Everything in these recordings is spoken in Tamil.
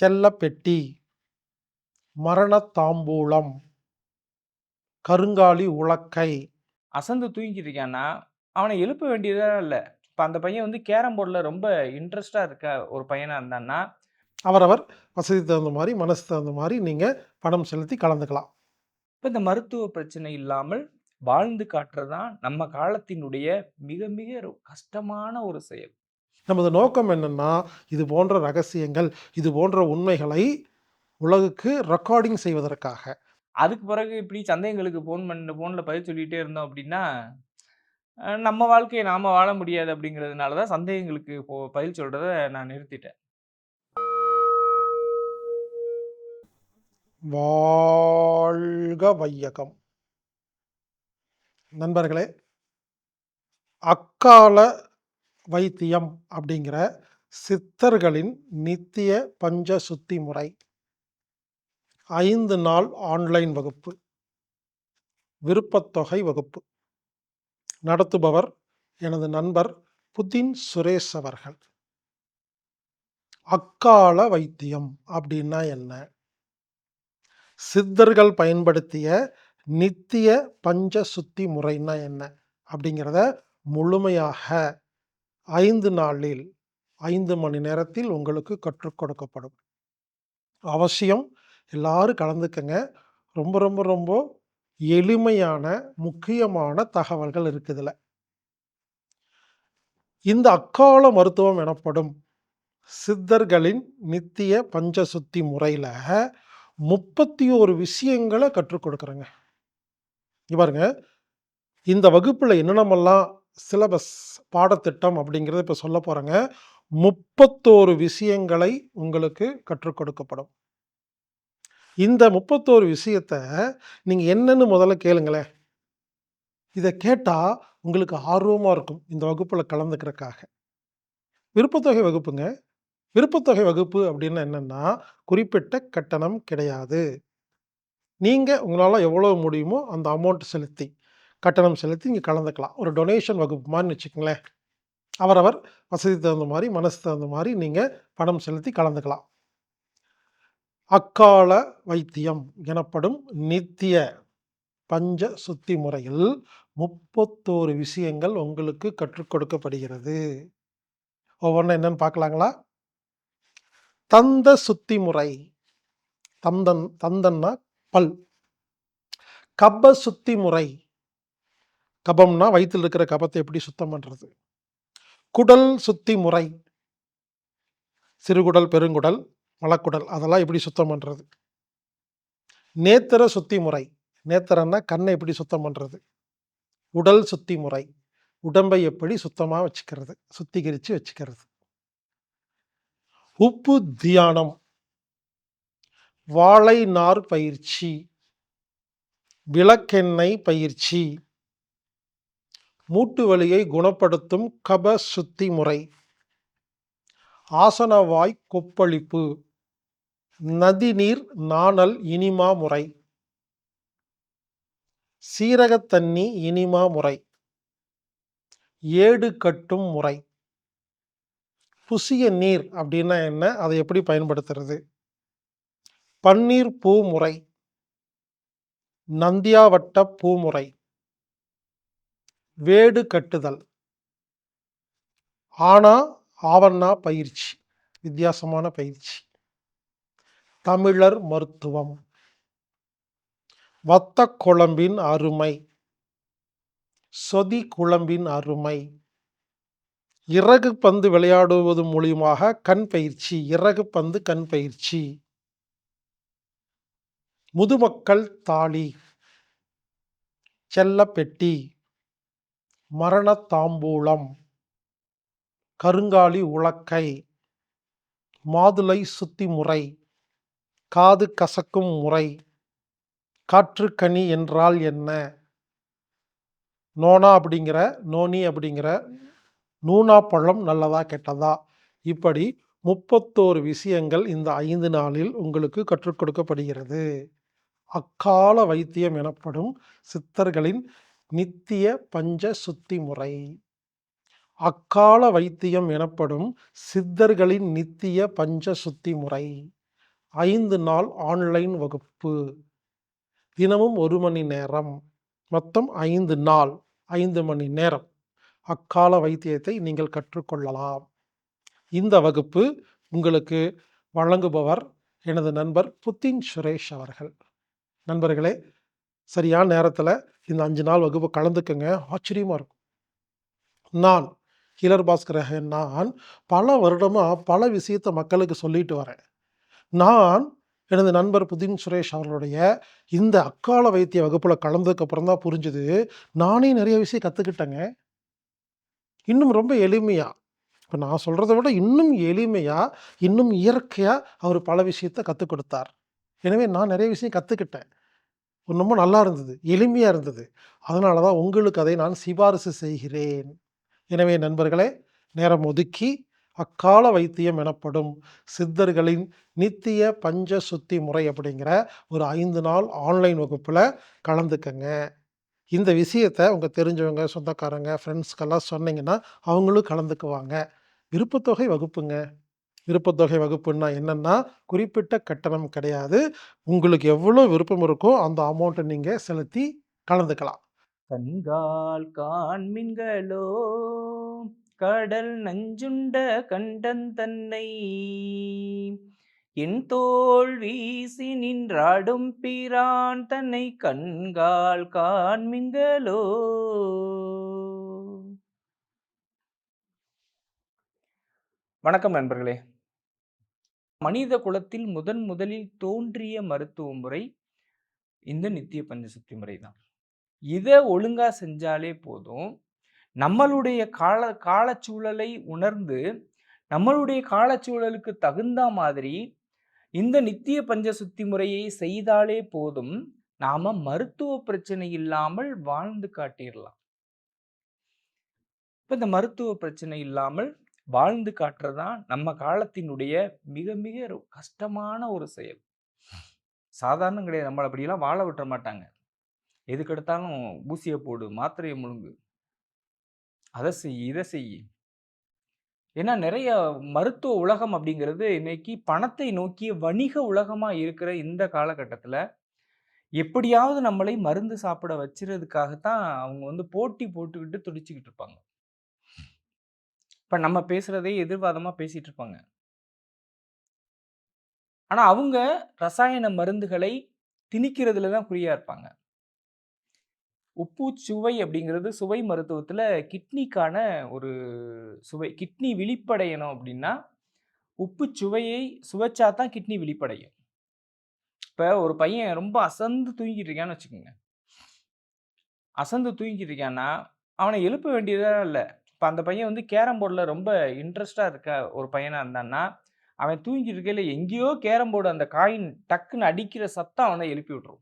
செல்லப்பெட்டி மரணத் தாம்பூலம் கருங்காலி உலக்கை அசந்து தூங்கிட்டு இருக்கான்னா, அவன எழுப்ப வேண்டியதே இல்ல. இப்ப அந்த பையன் வந்து கேரம் போர்ட்ல ரொம்ப இன்ட்ரெஸ்ட்டா இருக்க ஒரு பையனா இருந்தான்னா, அவரவர் வசதிக்கு தகுந்த மாரி, மனசு தகுந்த மாரி நீங்க பணம் செலுத்தி கலந்துக்கலாம். இப்ப இந்த மருத்துவ பிரச்சனை இல்லாமல் வாழ்ந்து காட்டுறது தான் நம்ம காலத்தினுடைய மிக மிக கஷ்டமான ஒரு செயல். நமது நோக்கம் என்னன்னா, இது போன்ற ரகசியங்கள், இது போன்ற உண்மைகளை உலகுக்கு ரெக்கார்டிங் செய்வதற்காக. அதுக்கு பிறகு இப்படி சந்தேகங்களுக்கு ஃபோன் பண்ண ஃபோன்ல பதில் சொல்லிட்டே இருந்தோம் அப்படின்னா, நம்ம வாழ்க்கைய நாம வாழ முடியாது அப்படிங்கிறதுனால தான் சந்தேகங்களுக்கு பதில் சொல்றத நான் நிறுத்திட்டேன். வாழ்க வையகம். நண்பர்களே, அக்கால வைத்தியம் அப்படிங்கிற சித்தர்களின் நித்திய பஞ்ச சுத்தி முறை. ஐந்து நாள் ஆன்லைன் வகுப்பு. விருப்பத்தொகை வகுப்பு. நடத்துபவர் எனது நண்பர் புதின் சுரேஷ் அவர்கள். அக்கால வைத்தியம் அப்படின்னா என்ன? சித்தர்கள் பயன்படுத்திய நித்திய பஞ்ச சுத்தி முறைன்னா என்ன? அப்படிங்கிறத முழுமையாக ஐந்து நாளில் ஐந்து மணி நேரத்தில் உங்களுக்கு கற்றுக் கொடுக்கப்படும். அவசியம் எல்லாரும் கலந்துக்கங்க. ரொம்ப ரொம்ப ரொம்ப எளிமையான, முக்கியமான தகவல்கள் இருக்குதுல இந்த அக்கால மருத்துவம் எனப்படும் சித்தர்களின் நித்திய பஞ்ச சுத்தி முறையில 31 விஷயங்கள கற்றுக் கொடுக்குறேங்க. பாருங்க, இந்த வகுப்பில் என்னென்னமெல்லாம் சிலபஸ் பாடத்திட்டம் அப்படிங்கிறத இப்போ சொல்ல போகிறேங்க முப்பத்தோரு விஷயங்களை உங்களுக்கு கற்றுக் கொடுக்கப்படும். இந்த 31 விஷயத்த நீங்கள் என்னன்னு முதல்ல கேளுங்களேன். இதை கேட்டால் உங்களுக்கு ஆர்வமாக இருக்கும். இந்த வகுப்பில் கலந்துக்கிறக்காக. விருப்பத்தொகை வகுப்புங்க. விருப்பத்தொகை வகுப்பு அப்படின்னா என்னென்னா குறிப்பிட்ட கட்டணம் கிடையாது. நீங்கள் உங்களால் எவ்வளோ முடியுமோ அந்த அமௌண்ட் செலுத்தி, கட்டணம் செலுத்தி இங்கே கலந்துக்கலாம். ஒரு டொனேஷன் வகுப்பு மாதிரி வச்சுக்கங்களேன். அவரவர் வசதிக்கு தகுந்த மாதிரி மனசு தகுந்த மாதிரி நீங்கள் பணம் செலுத்தி கலந்துக்கலாம். அக்கால வைத்தியம் எனப்படும் நித்திய பஞ்ச சுத்தி முறையில் 31 விஷயங்கள் உங்களுக்கு கற்றுக் கொடுக்கப்படுகிறது. ஒவ்வொன்றும் என்னன்னு பார்க்கலாங்களா? தந்த சுத்தி முறை. தந்தன் தந்தன்னா பல். கப்ப சுத்தி முறை. கபம்னா வயிற்றில் இருக்கிற கபத்தை எப்படி சுத்தம் பண்ணுறது குடல் சுத்தி முறை. சிறுகுடல், பெருங்குடல், மலக்குடல் அதெல்லாம் எப்படி சுத்தம் பண்ணுறது நேத்திர சுத்தி முறை. நேத்திரன்னா கண்ணை எப்படி சுத்தம் பண்ணுறது உடல் சுத்தி முறை. உடம்பை எப்படி சுத்தமாக வச்சுக்கிறது? சுத்திகரித்து வச்சுக்கிறது. உப்பு தியானம். வாழை நார் பயிற்சி. விளக்கெண்ணெய் பயிற்சி. மூட்டு வலியை குணப்படுத்தும் கப சுத்தி முறை. ஆசனவாய் கொப்பளிப்பு. நதிநீர் நாணல் இனிமா முறை. சீரகத்தண்ணி இனிமா முறை. ஏடு கட்டும் முறை. புசிய நீர் அப்படின்னா என்ன? அதை எப்படி பயன்படுத்துறது? பன்னீர் பூ முறை. நந்தியாவட்ட பூமுறை வேடு கட்டுதல். ஆனா, ஆவண்ணா பயிற்சி. வித்தியாசமான பயிற்சி. தமிழர் மருத்துவம். வத்த குழம்பின் அருமை. சொதி குழம்பின் அருமை. இறகு பந்து விளையாடுவது மூலியமாக கண் பயிற்சி. இறகு பந்து கண் பயிற்சி. முதுமக்கள் தாலி. செல்லப்பெட்டி. மரணத் தாம்பூலம். கருங்காலி உலக்கை. மாதுளை சுத்தி முறை. காது கசக்கும் முறை. காற்றுக்கனி என்றால் என்ன? நோனா அப்படிங்கிற நோனி அப்படிங்கிற நூனா பழம் நல்லதா? கெட்டதா? இப்படி 31 விஷயங்கள் இந்த ஐந்து நாளில் உங்களுக்கு கற்றுக் கொடுக்கப்படுகிறது. அக்கால வைத்தியம் எனப்படும் சித்தர்களின் நித்திய பஞ்ச சுத்தி முறை. அக்கால வைத்தியம் எனப்படும் சித்தர்களின் நித்திய பஞ்ச சுத்தி முறை. ஐந்து நாள் ஆன்லைன் வகுப்பு. தினமும் ஒரு மணி நேரம். மொத்தம் ஐந்து நாள் ஐந்து மணி நேரம். அக்கால வைத்தியத்தை நீங்கள் கற்றுக்கொள்ளலாம். இந்த வகுப்பு உங்களுக்கு வழங்குபவர் எனது நண்பர் புத்தின் சுரேஷ் அவர்கள். நண்பர்களே சரியான நேரத்தில் இந்த அஞ்சு நாள் வகுப்பு கலந்துக்கங்க. ஆச்சரியமாக இருக்கும். நான் ஹீலர் பாஸ்கரன் நான் பல வருடமாக பல விஷயத்தை மக்களுக்கு சொல்லிட்டு வரேன். நான் எனது நண்பர் புதின் சுரேஷ் அவர்களுடைய இந்த அக்கால வைத்திய வகுப்பில் கலந்ததுக்கப்புறம் தான் புரிஞ்சுது. நானே நிறைய விஷயம் கற்றுக்கிட்டேங்க இன்னும் ரொம்ப எளிமையாக இப்போ நான் சொல்கிறத விட இன்னும் எளிமையாக இன்னும் இயற்கையாக அவர் பல விஷயத்தை கற்றுக் கொடுத்தார். எனவே நான் நிறைய விஷயம் கற்றுக்கிட்டேன் ரொம்ப நல்லா இருந்தது எளிமையாக இருந்தது. அதனால தான் உங்களுக்கு அதை நான் சிபாரிசு செய்கிறேன். எனவே நண்பர்களே நேரம் ஒதுக்கி அக்கால வைத்தியம் எனப்படும் சித்தர்களின் நித்திய பஞ்ச சுத்தி முறை அப்படிங்கிற ஒரு ஐந்து நாள் ஆன்லைன் வகுப்பில் கலந்துக்கங்க. இந்த விஷயத்தை உங்கள் தெரிஞ்சவங்க சொந்தக்காரங்க ஃப்ரெண்ட்ஸ்க்கெல்லாம் சொன்னீங்கன்னா அவங்களும் கலந்துக்குவாங்க. விருப்பத்தொகை வகுப்புங்க. விருப்பத்தொகை வகுப்புன்னா என்னென்னா குறிப்பிட்ட கட்டணம் கிடையாது. உங்களுக்கு எவ்வளோ விருப்பம் இருக்கோ அந்த அமௌண்ட்டை நீங்கள் செலுத்தி கலந்துக்கலாம். கண்கால் காண்மின்களோ கடல் நஞ்சுண்ட கண்டன் தன்னை என் தோல் வீசி நின்றாடும் பிரான் தன்னை கண்கால் காண்மின்களோ வணக்கம் நண்பர்களே. மனித குலத்தில் முதன் முதலில் தோன்றிய மருத்துவ முறை இந்த நித்திய பஞ்சசக்தி முறை தான். இதை ஒழுங்கா செஞ்சாலே போதும். நம்மளுடைய கால காலச்சூழலை உணர்ந்து நம்மளுடைய காலச்சூழலுக்கு தகுந்த மாதிரி இந்த நித்திய பஞ்சசுத்தி முறையை செய்தாலே போதும். நாம மருத்துவ பிரச்சனை இல்லாமல் வாழ்ந்து காட்டிடலாம் இப்போ இந்த மருத்துவ பிரச்சனை இல்லாமல் வாழ்ந்து காட்டுறதுதான் நம்ம காலத்தினுடைய மிக மிக கஷ்டமான ஒரு செயல். சாதாரணம் கிடையாது. நம்மளை அப்படியெல்லாம் வாழ விட்டுற மாட்டாங்க. எதுக்கு எடுத்தாலும் ஊசியை போடு மாத்திரையை முழுங்கு. அதை செய் இதை செய். ஏன்னா நிறைய மருத்துவ உலகம் அப்படிங்கிறது இன்னைக்கு பணத்தை நோக்கிய வணிக உலகமாக இருக்கிற இந்த காலகட்டத்தில் எப்படியாவது நம்மளை மருந்து சாப்பிட வச்சுறதுக்காகத்தான் அவங்க வந்து போட்டி போட்டுக்கிட்டு துடிச்சுக்கிட்டு இருப்பாங்க. இப்போ நம்ம பேசுகிறதே எதிர்வாதமாக பேசிகிட்டு இருப்பாங்க. ஆனால் அவங்க ரசாயன மருந்துகளை திணிக்கிறதுல தான் குறியாக இருப்பாங்க. உப்பு சுவை அப்படிங்கிறது சுவை மருத்துவத்தில் கிட்னிக்கான ஒரு சுவை கிட்னி விழிப்படையணும் அப்படின்னா உப்பு சுவையை சுவைச்சா தான் கிட்னி விழிப்படையும். இப்போ ஒரு பையன் ரொம்ப அசந்து தூங்கிட்டு இருக்கான்னு வச்சுக்கோங்க. அசந்து தூங்கிட்டு இருக்கான்னா அவனை எழுப்ப வேண்டியதாக இல்லை. இப்போ அந்த பையன் வந்து கேரம் போர்டில் ரொம்ப இன்ட்ரெஸ்டாக இருக்க ஒரு பையனாக இருந்தான்னா அவன் தூங்கிட்டு இருக்கையில் எங்கேயோ கேரம் போர்டு அந்த காயின் டக்குன்னு அடிக்கிற சத்தம் அவனை எழுப்பி விட்டுரும்.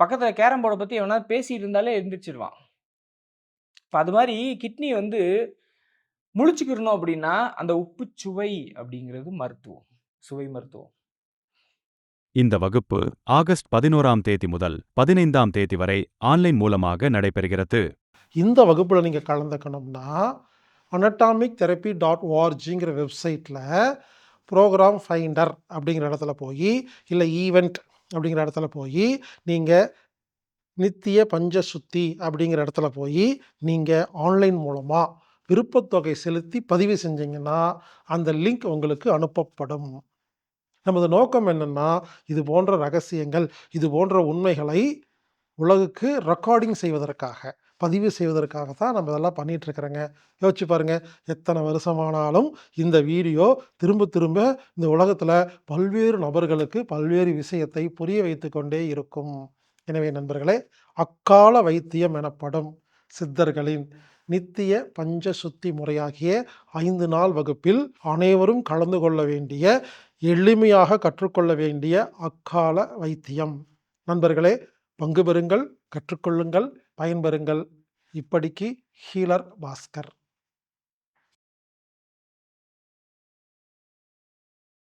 பக்கத்தில் கேரம் போர்டை பற்றி எவனா பேசிட்டு இருந்தாலே எழுந்திரிச்சிருவான் இப்போ அது மாதிரி கிட்னி வந்து முழிச்சுக்கிறணும் அப்படின்னா அந்த உப்பு சுவை அப்படிங்கிறது மருத்துவம் சுவை மருத்துவம். இந்த வகுப்பு ஆகஸ்ட் பதினோராம் தேதி முதல் பதினைந்தாம் தேதி வரை ஆன்லைன் மூலமாக நடைபெறுகிறது. இந்த வகுப்பில் நீங்கள் கலந்துக்கணும்னா அனட்டாமிக் தெரப்பி டாட் ஓஆர்ஜிங்கிற வெப்சைட்டில் ப்ரோக்ராம் ஃபைண்டர் அப்படிங்கிற இடத்துல போய் இல்லை ஈவெண்ட் அப்படிங்கிற இடத்துல போய் நீங்கள் நித்திய பஞ்சசுத்தி அப்படிங்கிற இடத்துல போய் நீங்கள் ஆன்லைன் மூலமாக விருப்பத்தொகை செலுத்தி பதிவு செஞ்சீங்கன்னா அந்த லிங்க் உங்களுக்கு அனுப்பப்படும். நமது நோக்கம் என்னென்னா இது போன்ற ரகசியங்கள் இது போன்ற உண்மைகளை உலகுக்கு ரெக்கார்டிங் செய்வதற்காக. பதிவு செய்வதற்காக தான் நம்ம இதெல்லாம் பண்ணிகிட்ருக்குறோங்க யோசிச்சு பாருங்கள் எத்தனை வருஷமானாலும் இந்த வீடியோ திரும்ப திரும்ப இந்த உலகத்தில் பல்வேறு நபர்களுக்கு பல்வேறு விஷயத்தை புரிய வைத்து கொண்டே இருக்கும். எனவே நண்பர்களே அக்கால வைத்தியம் எனப்படும் சித்தர்களின் நித்திய பஞ்ச சுத்தி முறையாகிய ஐந்து நாள் வகுப்பில் அனைவரும் கலந்து கொள்ள வேண்டிய எளிமையாக கற்றுக்கொள்ள வேண்டிய அக்கால வைத்தியம். நண்பர்களே பங்கு பெறுங்கள் கற்றுக்கொள்ளுங்கள். பயன்பெறுங்கள். இப்படிக்கு ஹீலர் பாஸ்கர்.